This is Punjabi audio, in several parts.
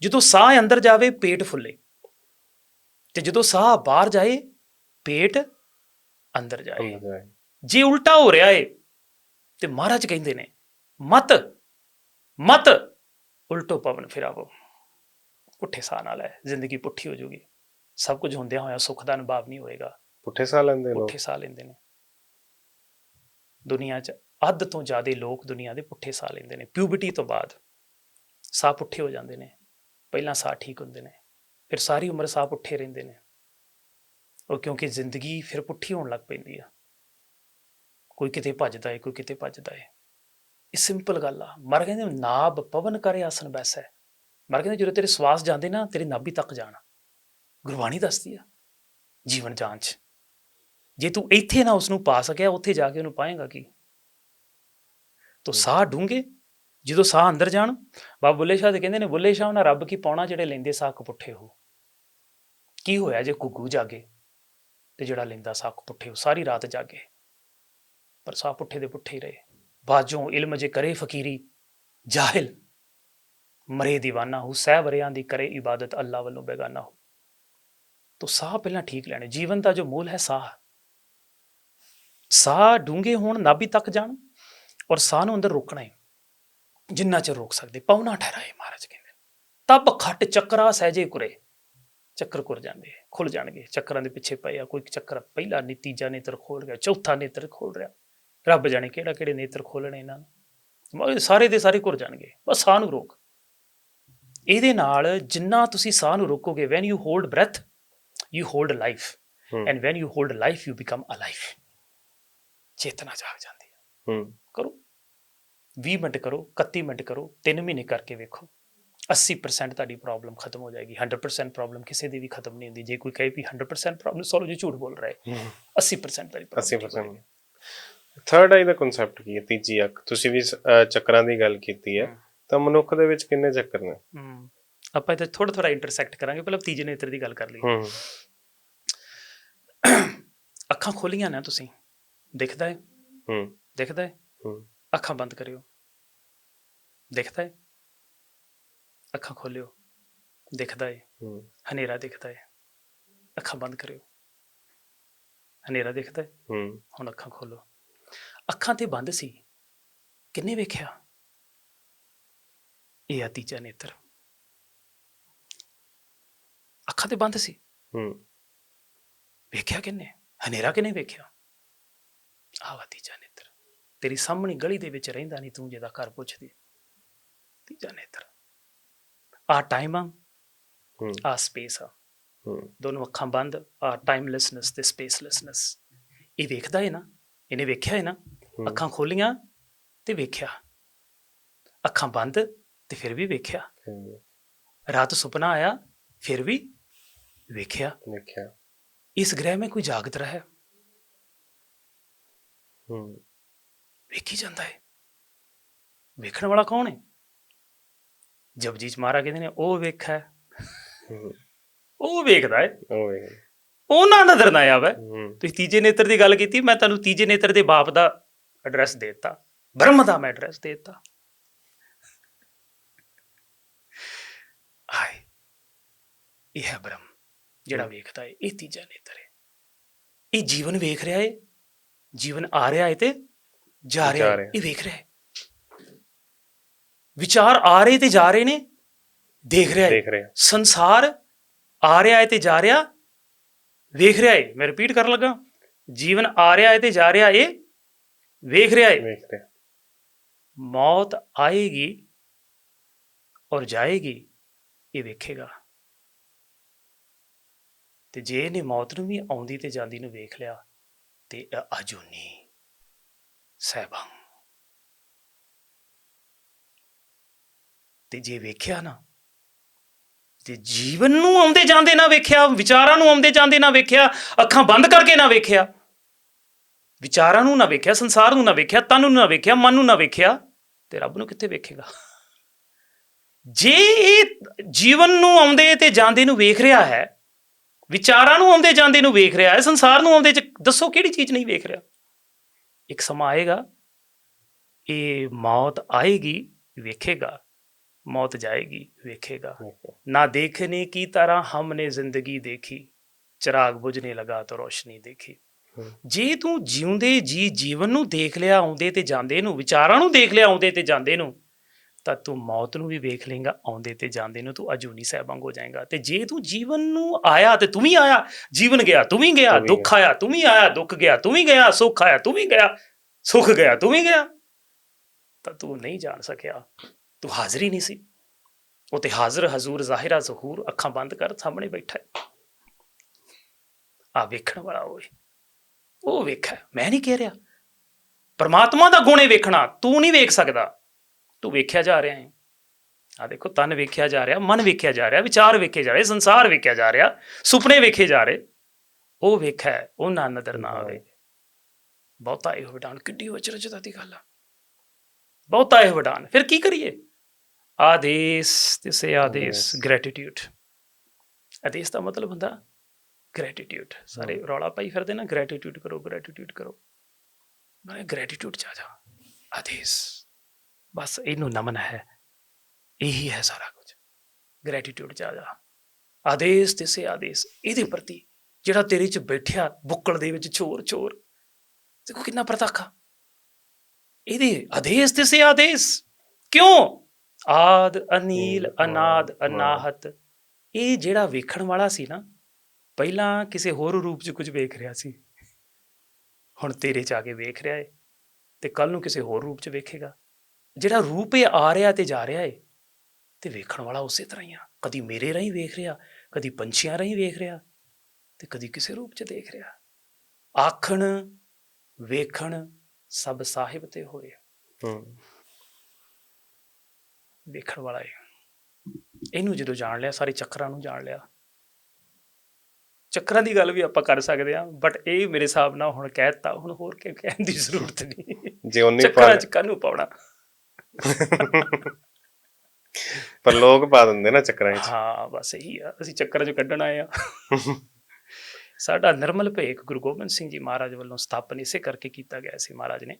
ਜਦੋਂ ਸਾਹ ਅੰਦਰ ਜਾਵੇ ਪੇਟ ਫੁੱਲੇ। ਤੇ ਜਦੋਂ ਸਾਹ ਬਾਹਰ ਜਾਏ ਪੇਟ ਅੰਦਰ ਜਾਏ। ਜੇ ਉਲਟਾ ਹੋ ਰਿਹਾ ਏ ਤੇ ਮਹਾਰਾਜ ਕਹਿੰਦੇ ਨੇ ਮਤ ਮਤ ਉਲਟੋ ਪਵਨ ਫਿਰਾਵੋ। ਪੁੱਠੇ ਸਾਹ ਨਾਲ ਹੈ ਜ਼ਿੰਦਗੀ ਪੁੱਠੀ ਹੋ ਜਾਊਗੀ ਸਭ ਕੁਝ ਹੁੰਦਿਆਂ ਹੋਇਆ ਸੁੱਖ ਦਾ ਅਨੁਭਵ ਨਹੀਂ ਹੋਏਗਾ। ਪੁੱਠੇ ਸਾਹ ਲੈਂਦੇ ਲੋਕ। ਪੁੱਠੇ ਸਾਹ ਲੈਂਦੇ ਨੇ। ਦੁਨੀਆ 'ਚ ਅੱਧ ਤੋਂ ਜ਼ਿਆਦਾ ਲੋਕ ਦੁਨੀਆ ਦੇ ਪੁੱਠੇ ਸਾਹ ਲੈਂਦੇ ਨੇ। ਪਿਊਬਰਟੀ ਤੋਂ ਬਾਅਦ ਸਾਹ ਪੁੱਠੇ ਹੋ ਜਾਂਦੇ ਨੇ। ਪਹਿਲਾਂ ਸਾਹ ਠੀਕ ਹੁੰਦੇ ਨੇ ਫਿਰ ਸਾਰੀ ਉਮਰ ਸਾਹ ਪੁੱਠੇ ਰਹਿੰਦੇ ਨੇ। ਉਹ ਕਿਉਂਕਿ ਜ਼ਿੰਦਗੀ ਫਿਰ ਪੁੱਠੀ ਹੋਣ ਲੱਗ ਪੈਂਦੀ ਆ। ਕੋਈ ਕਿਤੇ ਭੱਜਦਾ ਏ ਕੋਈ ਕਿਤੇ ਭੱਜਦਾ ਏ। ਇਹ ਸਿੰਪਲ ਗੱਲ ਆ। ਮਰ ਕਹਿੰਦੇ ਨਾਭ ਪਵਨ ਕਰੇ ਆਸਨ ਬੈਸੈ। ਮਰ ਕਹਿੰਦੇ ਜਦੋਂ ਤੇਰੇ ਸਵਾਸ ਜਾਂਦੇ ਨਾ ਤੇਰੀ ਨਾਭੀ ਤੱਕ ਜਾਣ। ਗੁਰਬਾਣੀ ਦੱਸਦੀ ਆ ਜੀਵਨ ਜਾਂਚ ਜੇ ਤੂੰ ਇੱਥੇ ਨਾ ਉਸ ਨੂੰ ਪਾ ਸਕਿਆ ਉੱਥੇ ਜਾ ਕੇ ਉਹਨੂੰ ਪਾਏਗਾ ਕੀ? ਤੋ ਸਾਹ ਡੂੰਗੇ ਜਦੋਂ ਸਾਹ ਅੰਦਰ ਜਾਣ, ਬਾਬਾ ਬੁੱਲੇ ਸ਼ਾਹ ਦੇ ਕਹਿੰਦੇ ਨੇ, ਬੁੱਲੇ ਸ਼ਾਹ ਉਹਨਾਂ ਰੱਬ ਕੀ ਪਾਉਣਾ ਜਿਹੜੇ ਲੈਂਦੇ ਸਾਹ ਪੁੱਠੇ ਹੋ ਕੀ ਹੋਇਆ ਜੇ ਕੁੱਗੂ ਜਾਗੇ ਤੇ ਜਿਹੜਾ ਲੈਂਦਾ ਸਾਹ ਪੁੱਠੇ ਹੋ ਸਾਰੀ ਰਾਤ ਜਾਗੇ, ਪਰ ਸਾਹ ਪੁੱਠੇ ਦੇ ਪੁੱਠੇ ਹੀ ਰਹੇ। ਬਾਜੋਂ ਇਲਮ ਜੇ ਕਰੇ ਫਕੀਰੀ, ਜਾਹਿਲ, ਮਰੇ دیਵਾਨਾ ਹੋ ਸਹਿ ਵਰਿਆਂ ਦੀ ਕਰੇ ਇਬਾਦਤ ਅੱਲਾ ਵੱਲੋਂ ਬੇਗਾਨਾ ਹੋ। ਤੋ ਸਾਹ ਪਹਿਲਾਂ ਠੀਕ ਲੈਣੇ, ਜੀਵਨ ਦਾ ਜੋ ਮੂਲ ਹੈ ਸਾਹ। ਸਾਹ ਡੂੰਘੇ ਹੋਣ, ਨਾਭੀ ਤੱਕ ਜਾਣ ਔਰ ਸਾਹ ਨੂੰ ਅੰਦਰ ਰੋਕਣਾ ਹੈ। ਜਿੰਨਾ ਚਿਰ ਰੋਕ ਸਕਦੇ ਪਉਣਾ ਠਹਿਰਾਏ ਮਹਾਰਾਜ ਕਹਿੰਦੇ। ਤਬ ਖੱਟ ਚੱਕਰਾ ਸਹਿਜੇ ਕੁਰੇ। ਚੱਕਰ ਕੁਰ ਜਾਂਦੇ ਖੁੱਲ ਜਾਣਗੇ। ਚੱਕਰਾਂ ਦੇ ਪਿੱਛੇ ਪਏ ਆ ਕੋਈ ਚੱਕਰ ਪਹਿਲਾ ਨੀ ਤੀਜਾ ਨੇਤਰ ਖੋਲ ਗਿਆ ਚੌਥਾ ਨੇਤਰ ਖੋਲ ਰਿਹਾ। ਰੱਬ ਜਾਣੇ ਕਿਹੜਾ ਕਿਹੜੇ ਨੇਤਰ ਖੋਲਣੇ ਇਹਨਾਂ ਨੂੰ। ਸਾਰੇ ਦੇ ਸਾਰੇ ਘੁਰ ਜਾਣਗੇ ਬਸ ਸਾਹ ਨੂੰ ਰੋਕ। ਇਹਦੇ ਨਾਲ ਜਿੰਨਾ ਤੁਸੀਂ ਸਾਹ ਨੂੰ ਰੋਕੋਗੇ when you hold breath you hold life and when you hold life you become alive ਚੇਤਨਾ ਜਾਗ ਜਾਂਦੀ ਹੈ ਹੂੰ। ਕਰੋ। 20 ਮਿੰਟ ਕਰੋ 31 ਮਿੰਟ ਕਰੋ 3 ਮਹੀਨੇ ਕਰਕੇ ਵੇਖੋ। 80% ਤੁਹਾਡੀ ਪ੍ਰੋਬਲਮ ਖਤਮ ਹੋ ਜਾਏਗੀ। 100% ਪ੍ਰੋਬਲਮ ਕਿਸੇ ਦੀ ਵੀ ਖਤਮ ਨਹੀਂ ਹੁੰਦੀ। ਜੇ ਕੋਈ ਕਹੇ ਵੀ 100% ਪ੍ਰੋਬਲਮ ਸੋਲੋ ਜੀ ਝੂਠ ਬੋਲ ਰਿਹਾ। ਹੈ। 80% ਤੁਹਾਡੀ ਠੀਕ 80% ਹੋਏਗੀ। ਥਰਡ ਆਈ ਦਾ ਕਨਸੈਪਟ ਕੀ ਹੈ? ਤੀਜੀ ਅੱਖ। ਤੁਸੀਂ ਵੀ ਚੱਕਰਾਂ ਦੀ ਗੱਲ ਕੀਤੀ ਹੈ। ਤਾਂ ਮਨੁੱਖ ਦੇ ਵਿੱਚ ਕਿੰਨੇ ਚੱਕਰ ਨੇ? ਆਪਾਂ ਇੱਥੇ ਥੋੜਾ ਥੋੜਾ ਇੰਟਰਸੈਕਟ ਕਰਾਂਗੇ। ਪਹਿਲਾਂ ਤੀਜੇ ਨੇਤਰ ਦੀ ਗੱਲ ਕਰ ਲਈਏ। ਹੂੰ। ਅੱਖਾਂ ਖੋਲੀਆਂ ਨਾ ਤੁਸੀਂ। ਦਿਖਦਾ ਹੈ? ਹੂੰ। ਦਿਖਦਾ ਹੈ? ਹੂੰ। ਅੱਖਾਂ ਬੰਦ ਕਰਿਓ। ਦਿਖਦਾ ਹੈ ਅੱਖਾਂ ਖੋਲਿਓ ਦਿਖਦਾ ਹੈ ਹਨੇਰਾ ਦਿਖਦਾ ਹੈ ਅੱਖਾਂ ਬੰਦ ਕਰਿਓ ਹਨੇਰਾ ਦਿਖਦਾ ਹੈ ਹੁਣ ਅੱਖਾਂ ਖੋਲੋ ਅੱਖਾਂ ਤੇ ਬੰਦ ਸੀ ਕਿੰਨੇ ਵੇਖਿਆ ਇਹ ਆ ਤੀਜਾ ਨੇਤਰ ਅੱਖਾਂ ਤੇ ਬੰਦ ਸੀ ਹੂੰ ਵੇਖਿਆ ਕਿੰਨੇ ਹਨੇਰਾ ਕਿੰਨੇ ਵੇਖਿਆ ਆਹ ਵਾ ਤੀਜਾ ਨੇਤਰ ਤੇਰੀ ਸਾਹਮਣੀ ਗਲੀ ਦੇ ਵਿੱਚ ਰਹਿੰਦਾ ਨਹੀਂ ਤੂੰ ਜਿਹਦਾ ਘਰ ਪੁੱਛਦੀ ਤੀਜਾ ਨੇਤਰ। ਆ ਟਾਈਮ ਆ। ਆ ਸਪੇਸ ਆ। ਦੋਨੋਂ ਅੱਖਾਂ ਬੰਦ ਆ ਟਾਈਮਲੈਸਨੈਸ ਤੇ ਸਪੇਸਲੈਸਨੈਸ ਇਹ ਵੇਖਦਾ ਹੈ ਨਾ ਇਹਨੇ ਵੇਖਿਆ ਹੈ ਨਾ। ਅੱਖਾਂ ਖੋਲੀਆਂ ਤੇ ਵੇਖਿਆ। ਅੱਖਾਂ ਬੰਦ ਤੇ ਫਿਰ ਵੀ ਵੇਖਿਆ। ਰਾਤ ਸੁਪਨਾ ਆਇਆ ਫਿਰ ਵੀ ਵੇਖਿਆ। ਦੇਖਿਆ ਇਸ ਗ੍ਰਹਿ में ਕੋਈ ਜਾਗਤ ਰਹਾ। ਹੈ। ਹੂੰ ਵੇਖੀ ਜਾਂਦਾ ਹੈ ਵੇਖਣ ਵਾਲਾ ਕੌਣ ਹੈ ਜਪਜੀ ਚ ਮਹਾਰਾ ਕਹਿੰਦੇ ਨੇ ਉਹ ਵੇਖਾ। ਉਹ ਵੇਖਦਾ ਹੈ ਉਹ ਵੇਖ ਉਹ ਨਾ ਨਜ਼ਰ ਨਾ ਆਵੇ। ਤੁਸੀਂ ਤੀਜੇ ਨੇਤਰ ਦੀ ਗੱਲ ਕੀਤੀ ਮੈਂ ਤੁਹਾਨੂੰ ਤੀਜੇ ਨੇਤਰ ਦੇ ਬਾਪ ਦਾ ਐਡਰੈਸ ਦੇ ਦਿੱਤਾ। ਬ੍ਰਹਮ ਦਾ ਮੈਂ ਐਡਰੈਸ ਦੇ ਦਿੱਤਾ। ਆਏ ਇਹ ਹੈ ਬ੍ਰਹਮ ਜਿਹੜਾ। ਵੇਖਦਾ ਹੈ ਇਹ ਤੀਜਾ ਨੇਤਰ ਹੈ ਇਹ ਜੀਵਨ ਵੇਖ ਰਿਹਾ ਹੈ ਜੀਵਨ ਆ ਰਿਹਾ ਹੈ ਤੇ ਜਾ ਰਿਹਾ ਹੈ। ਇਹ ਵੇਖ ਰਿਹਾ ਹੈ ਵਿਚਾਰ ਆ ਰਹੇ ਤੇ ਜਾ ਰਹੇ ਨੇ ਦੇਖ ਰਿਹਾ ਹੈ। ਦੇਖ ਰਿਹਾ ਸੰਸਾਰ ਆ ਰਿਹਾ ਹੈ ਤੇ ਜਾ ਰਿਹਾ ਵੇਖ ਰਿਹਾ ਹੈ। ਮੈਂ ਰਿਪੀਟ ਕਰਨ ਲੱਗਾ ਜੀਵਨ ਆ ਰਿਹਾ ਹੈ ਤੇ ਜਾ ਰਿਹਾ ਹੈ ਵੇਖ ਰਿਹਾ ਹੈ। ਵੇਖ ਰਿਹਾ ਮੌਤ ਆਏਗੀ ਔਰ ਜਾਏਗੀ ਇਹ ਵੇਖੇਗਾ। ਤੇ ਜੇ ਇਹਨੇ ਮੌਤ ਨੂੰ ਵੀ ਆਉਂਦੀ ਤੇ ਜਾਂਦੀ ਨੂੰ ਵੇਖ ਲਿਆ ਤੇ ਅਜੂਨੀ ਸਹਿਬੰ। ਤੇ ਜੇ ਵੇਖਿਆ ਨਾ ਤੇ ਜੀਵਨ ਨੂੰ ਆਉਂਦੇ ਜਾਂਦੇ ਨਾ ਵੇਖਿਆ, ਵਿਚਾਰਾਂ ਨੂੰ ਆਉਂਦੇ ਜਾਂਦੇ ਨਾ ਵੇਖਿਆ, ਅੱਖਾਂ ਬੰਦ ਕਰਕੇ ਨਾ ਵੇਖਿਆ, ਵਿਚਾਰਾਂ ਨੂੰ ਨਾ ਵੇਖਿਆ, ਸੰਸਾਰ ਨੂੰ ਨਾ ਵੇਖਿਆ, ਤਨ ਨੂੰ ਨਾ ਵੇਖਿਆ, ਮਨ ਨੂੰ ਨਾ ਵੇਖਿਆ, ਤੇ ਰੱਬ ਨੂੰ ਕਿੱਥੇ ਵੇਖੇਗਾ? ਜੇ ਇਹ ਜੀਵਨ ਨੂੰ ਆਉਂਦੇ ਤੇ ਜਾਂਦੇ ਨੂੰ ਵੇਖ ਰਿਹਾ ਹੈ, ਵਿਚਾਰਾਂ ਨੂੰ ਆਉਂਦੇ ਜਾਂਦੇ ਨੂੰ ਵੇਖ ਰਿਹਾ ਹੈ, ਸੰਸਾਰ ਨੂੰ ਆਉਂਦੇ ਚ ਦੱਸੋ ਕਿਹੜੀ ਚੀਜ਼ ਨਹੀਂ ਵੇਖ ਰਿਹਾ? ਇੱਕ ਸਮਾਂ ਆਏਗਾ, ਇਹ ਮੌਤ ਆਏਗੀ, ਵੇਖੇਗਾ। मौत जाएगी वेखेगा ना देखने की तरह हमने ਜ਼ਿੰਦਗੀ ਦੇਖੀ ਚਿਰਾਗ ਬੁਝਣੇ ਲਗਾ ਤਾਂ ਰੋਸ਼ਨੀ ਦੇਖੀ ਹਮ। ਜੇ ਤੂੰ ਜਿਉਂਦੇ ਜੀ ਜੀਵਨ ਨੂੰ ਦੇਖ ਲਿਆ ਆਉਂਦੇ ਤੇ ਜਾਂਦੇ ਨੂੰ ਵਿਚਾਰਾਂ ਨੂੰ ਦੇਖ ਲਿਆ ਆਉਂਦੇ ਤੇ ਜਾਂਦੇ ਨੂੰ ਤਾਂ ਤੂੰ ਮੌਤ ਨੂੰ ਵੀ ਵੇਖ ਲੇਗਾ ਆਉਂਦੇ ਤੇ ਜਾਂਦੇ ਨੂੰ ਤੂੰ ਅਜੂਨੀ ਸਹਿਬੰਗ ਹੋ ਜਾਏਗਾ ਤੇ ਜੇ ਤੂੰ ਜੀਵਨ ਨੂੰ ਆਇਆ ਤੇ ਤੂੰ ਵੀ ਆਇਆ ਜੀਵਨ ਗਿਆ ਤੂੰ ਵੀ ਗਿਆ ਤੂੰ ਵੀ ਦੁੱਖ ਆਇਆ ਤੂੰ ਵੀ ਆਇਆ ਦੁੱਖ ਗਿਆ ਤੂੰ ਵੀ ਗਿਆ ਸੁੱਖ ਆਇਆ ਤੂੰ ਵੀ ਗਿਆ ਸੁੱਖ ਗਿਆ ਤੂੰ ਵੀ ਗਿਆ ਤਾਂ ਤੂੰ ਨਹੀਂ ਜਾਣ ਸਕਿਆ ਤੂੰ ਹਾਜ਼ਰ ਹੀ ਨਹੀਂ ਸੀ। ਉਹ ਤੇ ਹਾਜ਼ਰ ਹਜ਼ੂਰ ਜ਼ਾਹਿਰਾ ਜ਼ਹੂਰ ਅੱਖਾਂ ਬੰਦ ਕਰ ਸਾਹਮਣੇ ਬੈਠਾ ਹੈ। ਆ ਵੇਖਣ ਵਾਲਾ ਓਏ ਉਹ ਵੇਖਾ ਮੈਂ ਨਹੀਂ ਕਹਿ ਰਿਹਾ। ਪਰਮਾਤਮਾ ਦਾ ਗੁਣੇ ਵੇਖਣਾ, ਤੂੰ ਨਹੀਂ ਵੇਖ ਸਕਦਾ। ਤੂੰ ਵੇਖਿਆ ਜਾ ਰਿਹਾ ਹੈ। ਆ ਦੇਖੋ, ਤਨ ਵੇਖਿਆ ਜਾ ਰਿਹਾ, ਮਨ ਵੇਖਿਆ ਜਾ ਰਿਹਾ, ਵਿਚਾਰ ਵੇਖੇ ਜਾ ਰਹੇ, ਸੰਸਾਰ ਵੇਖਿਆ ਜਾ ਰਿਹਾ, ਸੁਪਨੇ ਵੇਖੇ ਜਾ ਰਹੇ। ਉਹ ਵੇਖਿਆ ਉਹ ਨਾ ਨਦਰ ਨਾ ਆਵੇ। ਬਹੁਤਾ ਇਹ ਵਡਾਨ, ਕਿੱਡੀ ਵਚਰਜਤਾ ਦੀ ਗੱਲ ਆ। ਬਹੁਤਾ ਇਹ ਵਡਾਨ। ਫਿਰ ਕੀ ਕਰੀਏ? ਆਦੇਸ਼ ਤਿਸੇ ਆਦੇਸ਼ ਆਦੇਸ਼। ਗ੍ਰੈਟੀਟਿਊਡ ਆਦੇਸ਼ ਦਾ ਮਤਲਬ ਹੁੰਦਾ ਗ੍ਰੈਟੀਟਿਊਡ ਸਾਰੇ ਰੌਲਾ ਪਾਈ ਫਿਰਦੇ ਨਾ ਗ੍ਰੈਟੀਟਿਊਡ ਕਰੋ ਗ੍ਰੈਟੀਟਿਊਡ ਕਰੋ। ਮੈਂ ਗ੍ਰੈਟੀਟਿਊਡ ਚ ਆ ਜਾ। ਆਦੇਸ਼। ਬਸ ਇਹਨੂੰ ਨਮਨ ਹੈ। ਇਹੀ ਹੈ ਸਾਰਾ ਕੁਝ। ਗ੍ਰੈਟੀਟਿਊਡ ਚ ਆ ਜਾ। ਆਦੇਸ਼ ਤਿਸੇ ਆਦੇਸ਼। ਇਹਦੇ ਪ੍ਰਤੀ ਜਿਹੜਾ ਤੇਰੇ ਚ ਬੈਠਿਆ ਬੁੱਕਲ ਦੇ ਵਿੱਚ ਚੋਰ ਚੋਰ ਦੇਖੋ ਕਿੰਨਾ ਪ੍ਰਤੱਖਾ ਇਹਦੇ ਆਦੇਸ਼ ਤਿਸੇ ਆਦੇਸ਼। ਕਿਉਂ? ਆਦ ਅਨੀਲ ਅਨਾਦ। ਅਨਾਹਤ। ਇਹ ਜਿਹੜਾ ਵੇਖਣ ਵਾਲਾ ਸੀ ਨਾ ਪਹਿਲਾਂ ਕਿਸੇ ਹੋਰ ਰੂਪ 'ਚ ਕੁਝ ਵੇਖ ਰਿਹਾ ਸੀ। ਹੁਣ ਤੇਰੇ 'ਚ ਆ ਕੇ ਵੇਖ ਰਿਹਾ ਏ ਤੇ ਕੱਲ ਨੂੰ ਕਿਸੇ ਹੋਰ ਰੂਪ 'ਚ ਵੇਖੇਗਾ। ਜਿਹੜਾ ਰੂਪ ਇਹ ਆ ਰਿਹਾ ਤੇ ਜਾ ਰਿਹਾ ਏ ਤੇ ਵੇਖਣ ਵਾਲਾ ਉਸੇ ਤਰ੍ਹਾਂ ਹੀ ਆ। ਕਦੀ ਮੇਰੇ ਰਾਹੀਂ ਵੇਖ ਰਿਹਾ ਕਦੀ ਪੰਛੀਆਂ ਰਾਹੀਂ ਵੇਖ ਰਿਹਾ ਤੇ ਕਦੀ ਕਿਸੇ ਰੂਪ 'ਚ ਦੇਖ ਰਿਹਾ। ਆਖਣ ਵੇਖਣ ਸਭ ਸਾਹਿਬ ਤੇ ਹੋਏ ਹੂੰ। ਵੇਖਣ ਵਾਲਾ ਏ। ਇਹਨੂੰ ਜਦੋਂ ਜਾਣ ਲਿਆ ਸਾਰੇ ਚੱਕਰਾਂ ਨੂੰ ਜਾਣ ਲਿਆ। ਚੱਕਰਾਂ ਦੀ ਗੱਲ ਵੀ ਆਪਾਂ ਕਰ ਸਕਦੇ ਹਾਂ ਬਟ ਇਹ ਮੇਰੇ ਹਿਸਾਬ ਨਾਲ ਹੁਣ ਕਹਿਤਾ ਹੁਣ ਹੋਰ ਕੀ ਕਹਿਣ ਦੀ ਜ਼ਰੂਰਤ ਨਹੀਂ? ਜੇ ਉਹਨੇ ਚੱਕਰਾਂ ਚ ਕਾਹਨੂੰ ਪਾਉਣਾ। ਪਰ ਲੋਕ ਪਾ ਦਿੰਦੇ ਨਾ ਚੱਕਰਾਂ ਵਿੱਚ। ਹਾਂ ਬਸ ਇਹੀ ਆ ਅਸੀਂ ਚੱਕਰ ਚ ਕੱਢਣ ਆਏ ਆ। ਸਾਡਾ ਨਿਰਮਲ ਭੇਖ ਗੁਰੂ ਗੋਬਿੰਦ ਸਿੰਘ ਜੀ ਮਹਾਰਾਜ ਵੱਲੋਂ ਸਥਾਪਨ ਇਸੇ ਕਰਕੇ ਕੀਤਾ ਗਿਆ ਸੀ ਮਹਾਰਾਜ ਨੇ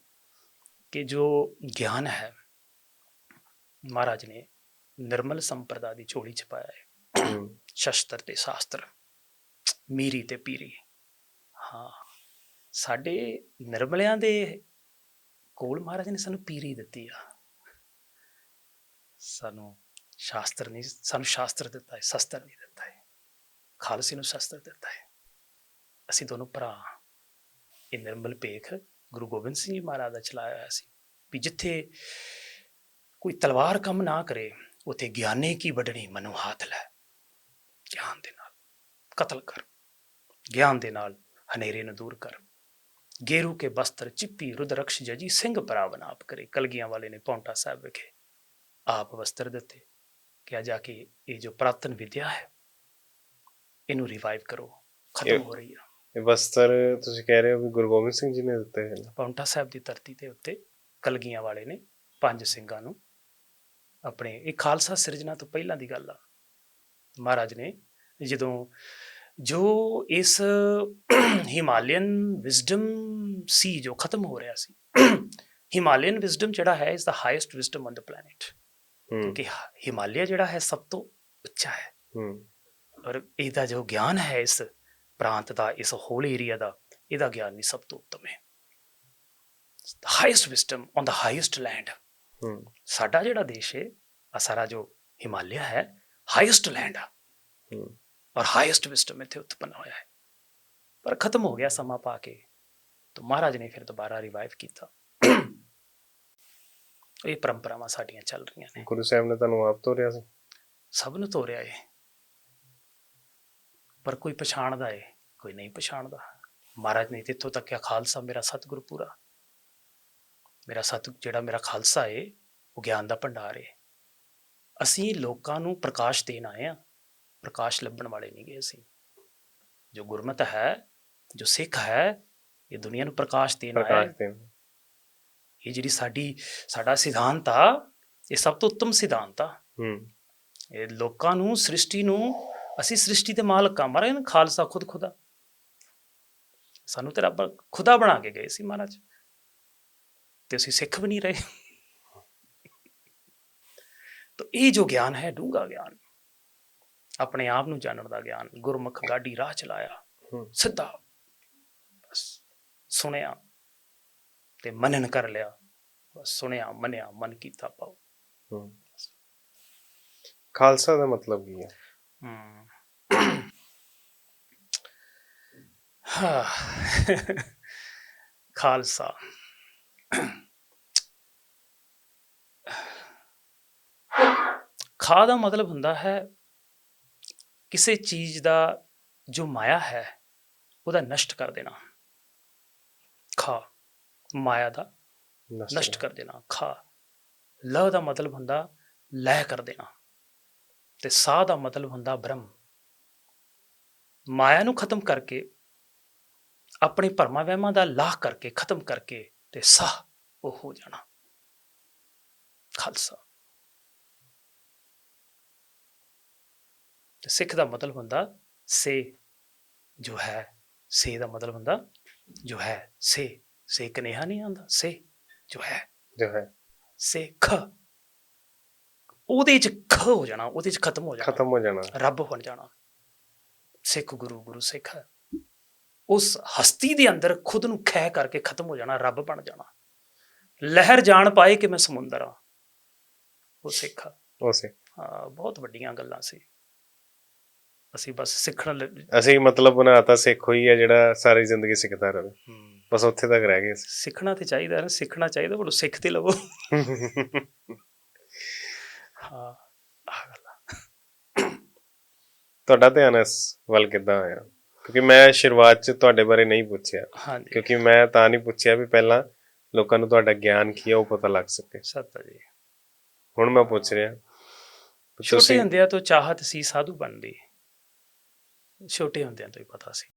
ਕਿ ਜੋ ਗਿਆਨ ਹੈ ਮਹਾਰਾਜ ਨੇ ਨਿਰਮਲ ਸੰਪਰਦਾ ਦੀ ਝੋਲੀ ਚ ਪਾਇਆ ਹੈ। ਸ਼ਸਤਰ ਤੇ ਸ਼ਾਸਤਰ ਮੀਰੀ ਤੇ ਪੀਰੀ। ਹਾਂ ਸਾਡੇ ਨਿਰਮਲਿਆਂ ਦੇ ਕੋਲ ਮਹਾਰਾਜ ਨੇ ਸਾਨੂੰ ਪੀਰੀ ਦਿੱਤੀ ਆ। ਸਾਨੂੰ ਸ਼ਾਸਤਰ ਨਹੀਂ ਸਾਨੂੰ ਸ਼ਾਸਤਰ ਦਿੱਤਾ ਹੈ ਸ਼ਸਤਰ ਨਹੀਂ ਦਿੱਤਾ ਹੈ। ਖਾਲਸੇ ਨੂੰ ਸ਼ਸਤਰ ਦਿੱਤਾ ਹੈ। ਅਸੀਂ ਦੋਨੋਂ ਭਰਾ। ਇਹ ਨਿਰਮਲ ਭੇਖ ਗੁਰੂ ਗੋਬਿੰਦ ਸਿੰਘ ਜੀ ਮਹਾਰਾਜ ਦਾ ਚਲਾਇਆ ਹੋਇਆ ਸੀ ਵੀ ਜਿੱਥੇ ਕੋਈ ਤਲਵਾਰ ਕੰਮ ਨਾ ਕਰੇ ਉਥੇ ਗਿਆਨੇ ਕੀ ਵੱਢਣੀ ਮਨੁ ਹੱਥ ਲੈ। ਗਿਆਨ ਦੇ ਨਾਲ ਕਤਲ ਕਰ। ਗਿਆਨ ਦੇ ਨਾਲ ਹਨੇਰੇ ਨੂੰ ਦੂਰ ਕਰ। ਗੇਰੂ ਕੇ ਬਸਤਰ ਚਿੱਪੀ ਰੁਦਰਕਸ਼ ਜਜੀ ਸਿੰਘ ਪਰਾਵਨ ਆਪ ਕਰੇ। ਕਲਗੀਆਂ ਵਾਲੇ ਨੇ ਪੌਂਟਾ ਸਾਹਿਬ ਵਿਖੇ ਆਪ ਵਸਤਰ ਦਿੱਤੇ। ਕਿ ਜਾ ਕੇ ਇਹ ਜੋ ਪ੍ਰਾਤਨ ਵਿਦਿਆ ਹੈ ਇਹਨੂੰ ਰਿਵਾਈਵ ਕਰੋ। ਖਤਮ ਹੋ ਰਹੀ ਹੈ ਇਹ ਵਸਤਰ ਤੁਸੀਂ ਕਹਿ ਰਹੇ ਹੋ ਵੀ ਗੁਰੂ ਗੋਬਿੰਦ ਸਿੰਘ ਜੀ ਨੇ ਦਿੱਤੇ ਹੋਏ ਨੇ ਪੌਂਟਾ ਸਾਹਿਬ ਦੀ ਧਰਤੀ ਦੇ ਉੱਤੇ ਕਲਗੀਆਂ ਵਾਲੇ ਨੇ ਪੰਜ ਸਿੰਘਾਂ ਨੂੰ ਆਪਣੇ ਇਹ ਖਾਲਸਾ ਸਿਰਜਣਾ ਤੋਂ ਪਹਿਲਾਂ ਦੀ ਗੱਲ ਆ। ਮਹਾਰਾਜ ਨੇ ਜਦੋਂ ਜੋ ਇਸ ਹਿਮਾਲਯਨ ਵਿਜ਼ਡਮ ਸੀ ਜੋ ਖਤਮ ਹੋ ਰਿਹਾ ਸੀ ਹਿਮਾਲਯਨ ਵਿਜ਼ਡਮ ਜਿਹੜਾ ਹੈ ਇਸ ਦਾ highest wisdom on the planet ਕਿਉਂਕਿ ਹਿਮਾਲਿਆ ਜਿਹੜਾ ਹੈ ਸਭ ਤੋਂ ਉੱਚਾ ਹੈ। ਔਰ ਇਹਦਾ ਜੋ ਗਿਆਨ ਹੈ ਇਸ ਪ੍ਰਾਂਤ ਦਾ ਇਸ ਹੋਲ ਏਰੀਆ ਦਾ ਇਹਦਾ ਗਿਆਨ ਵੀ ਸਭ ਤੋਂ ਉੱਤਮ ਹੈ। Highest wisdom on the highest land ਸਾਡਾ ਜਿਹੜਾ ਦੇਸ਼ ਹੈ ਆ ਸਾਰਾ ਜੋ ਹਿਮਾਲਿਆ ਹੈ ਹਾਈਐਸਟ ਲੈਂਡ ਆ। ਔਰ ਹਾਈਐਸਟ ਵਿਜ਼ਡਮ ਇੱਥੇ ਉਤਪੰਨ ਹੋਇਆ ਹੈ। ਪਰ ਖਤਮ ਹੋ ਗਿਆ ਸਮਾਂ ਪਾ ਕੇ ਤਾਂ ਮਹਾਰਾਜ ਨੇ ਫਿਰ ਦੁਬਾਰਾ ਰਿਵਾਈਵ ਕੀਤਾ। ਇਹ ਪਰੰਪਰਾਵਾਂ ਸਾਡੀਆਂ ਚੱਲ ਰਹੀਆਂ ਨੇ। ਗੁਰੂ ਸਾਹਿਬ ਨੇ ਤੁਹਾਨੂੰ ਆਪ ਤੋਰਿਆ ਸੀ? ਸਭ ਨੂੰ ਤੋਰਿਆ ਏ। ਪਰ ਕੋਈ ਪਛਾਣਦਾ ਏ ਕੋਈ ਨਹੀਂ ਪਛਾਣਦਾ। ਮਹਾਰਾਜ ਨੇ ਇੱਥੋਂ ਤੱਕ ਕਿਹਾ ਖਾਲਸਾ ਮੇਰਾ ਸਤਿਗੁਰ ਪੂਰਾ। ਮੇਰਾ ਸਤ ਜਿਹੜਾ ਮੇਰਾ ਖਾਲਸਾ ਏ ਉਹ ਗਿਆਨ ਦਾ ਭੰਡਾਰ ਏ। ਅਸੀਂ ਲੋਕਾਂ ਨੂੰ ਪ੍ਰਕਾਸ਼ ਦੇਣ ਆਏ ਆ ਪ੍ਰਕਾਸ਼ ਲੱਭਣ ਵਾਲੇ ਨਹੀਂ ਗਏ ਅਸੀਂ। ਜੋ ਗੁਰਮਤ ਹੈ ਜੋ ਸਿੱਖ ਹੈ ਇਹ ਦੁਨੀਆ ਨੂੰ ਪ੍ਰਕਾਸ਼ ਦੇਣ ਆਇਆ ਹੈ। ਇਹ ਜਿਹੜੀ ਸਾਡੀ ਸਾਡਾ ਸਿਧਾਂਤ ਆ ਇਹ ਸਭ ਤੋਂ ਉੱਤਮ ਸਿਧਾਂਤ ਆ। ਹੂੰ। ਇਹ ਲੋਕਾਂ ਨੂੰ ਸ੍ਰਿਸ਼ਟੀ ਨੂੰ ਅਸੀਂ ਸ੍ਰਿਸ਼ਟੀ ਦੇ ਮਾਲਕ ਆ। ਮਹਾਰਾਜ ਖਾਲਸਾ ਖੁਦ ਖੁਦਾ। ਸਾਨੂੰ ਤੇ ਰੱਬ ਖੁਦਾ ਬਣਾ ਕੇ ਗਏ ਸੀ ਮਹਾਰਾਜ। ਤੇ ਅਸੀਂ ਸਿੱਖ ਵੀ ਨਹੀਂ ਰਹੇ ਤਾਂ ਇਹ ਜੋ ਗਿਆਨ ਹੈ ਡੂੰਘਾ ਗਿਆਨ ਆਪਣੇ ਆਪ ਨੂੰ ਜਾਣਨ ਦਾ ਗਿਆਨ ਗੁਰਮੁਖ ਗਾਡੀ ਰਾਹ ਚਲਾਇਆ। ਸਿੱਧਾ ਬਸ ਸੁਣਿਆ ਤੇ ਮਨਨ ਕਰ ਲਿਆ ਬਸ ਸੁਣਿਆ ਮੰਨਿਆ ਮਨ ਕੀਤਾ ਪਾਉ ਖਾਲਸਾ ਦਾ ਮਤਲਬ ਕੀ ਹੈ। ਹਾਂ। ਖਾਲਸਾ ਖਾ ਦਾ ਮਤਲਬ ਹੁੰਦਾ ਹੈ ਕਿਸੇ ਚੀਜ਼ ਦਾ ਜੋ ਮਾਇਆ ਹੈ ਉਹਦਾ ਨਸ਼ਟ ਕਰ ਦੇਣਾ। ਖਾ ਮਾਇਆ ਦਾ ਨਸ਼ਟ ਕਰ ਦੇਣਾ ਖਾ ਲ ਦਾ ਮਤਲਬ ਹੁੰਦਾ ਲੈ ਕਰ ਦੇਣਾ ਤੇ ਸਾ ਦਾ ਮਤਲਬ ਹੁੰਦਾ ਬ੍ਰਹਮ। ਮਾਇਆ ਨੂੰ ਖਤਮ ਕਰਕੇ ਆਪਣੇ ਭਰਮਾਂ ਵਹਿਮਾਂ ਦਾ ਲਾਹ ਕਰਕੇ ਖਤਮ ਕਰਕੇ ਤੇ ਸਾਹ ਉਹ ਹੋ ਜਾਣਾ। ਖਾਲਸਾ। ਤੇ ਸਿੱਖ ਦਾ ਮਤਲਬ ਹੁੰਦਾ ਸੇ ਜੋ ਹੈ ਸੇ ਦਾ ਮਤਲਬ ਹੁੰਦਾ ਜੋ ਹੈ ਸੇ। ਸੇ ਕਨੇਹਾ ਨਹੀਂ ਆਉਂਦਾ ਸੇ ਜੋ ਹੈ। ਜੋ ਹੈ। ਸੇ ਖ। ਉਹਦੇ ਚ ਖ ਹੋ ਜਾਣਾ ਉਹਦੇ ਚ ਖਤਮ ਹੋ ਜਾਣਾ। ਖਤਮ ਹੋ ਜਾਣਾ। ਰੱਬ ਬਣ ਜਾਣਾ। ਸਿੱਖ ਗੁਰੂ ਗੁਰੂ ਸਿੱਖ। ਹੈ। ਉਸ ਹਸਤੀ ਦੇ ਅੰਦਰ ਖੁਦ ਨੂੰ ਖੈ ਕਰਕੇ ਖਤਮ ਹੋ ਜਾਣਾ ਰੱਬ ਬਣ ਜਾਣਾ। ਲਹਿਰ ਜਾਣ ਪਾਏ ਕਿ ਮੈਂ ਸਮੁੰਦਰ ਆ ਉਹ ਸਿੱਖ। ਆ। ਉਸੇ ਹਾਂ, ਬਹੁਤ ਵੱਡੀਆਂ ਗੱਲਾਂ ਸੀ। ਅਸੀਂ ਬਸ ਸਿੱਖਣ ਅਸੀਂ ਮਤਲਬ ਬਣਾਤਾ ਸਿੱਖ ਹੋਈ ਹੈ ਜਿਹੜਾ ਸਾਰੀ ਜ਼ਿੰਦਗੀ ਸਿੱਖਦਾ ਰਹੇ। ਬਸ ਉੱਥੇ ਤੱਕ ਰਹਿ ਗਏ ਸਿੱਖਣਾ ਤੇ ਚਾਹੀਦਾ ਨਾ ਸਿੱਖਣਾ ਚਾਹੀਦਾ ਬੜੋ ਸਿੱਖ ਤੇ ਲਵੋ। ਹਾਂ। ਤੁਹਾਡਾ ਧਿਆਨ ਇਸ ਵੱਲ ਕਿੱਦਾਂ ਆਇਆ? ਕਿਉਂਕਿ ਮੈਂ ਸ਼ੁਰੂਆਤ 'ਚ ਤੁਹਾਡੇ ਬਾਰੇ ਨਹੀਂ ਪੁੱਛਿਆ। ਹਾਂਜੀ। ਕਿਉਂਕਿ ਮੈਂ ਤਾਂ ਨਹੀਂ ਪੁੱਛਿਆ ਵੀ ਪਹਿਲਾਂ ਲੋਕਾਂ ਨੂੰ ਤੁਹਾਡਾ ਗਿਆਨ ਕੀ ਹੈ ਉਹ ਪਤਾ ਲੱਗ ਸਕੇ। ਸੱਤ ਆ ਜੀ ਹੁਣ ਮੈਂ ਪੁੱਛ ਰਿਹਾ। ਛੋਟੇ ਹੁੰਦਿਆਂ ਤੋਂ ਚਾਹਤ ਸੀ ਸਾਧੂ ਬਣਨ ਦੀ। ਛੋਟੇ ਹੁੰਦਿਆਂ ਤੋਂ ਹੀ ਪਤਾ ਸੀ।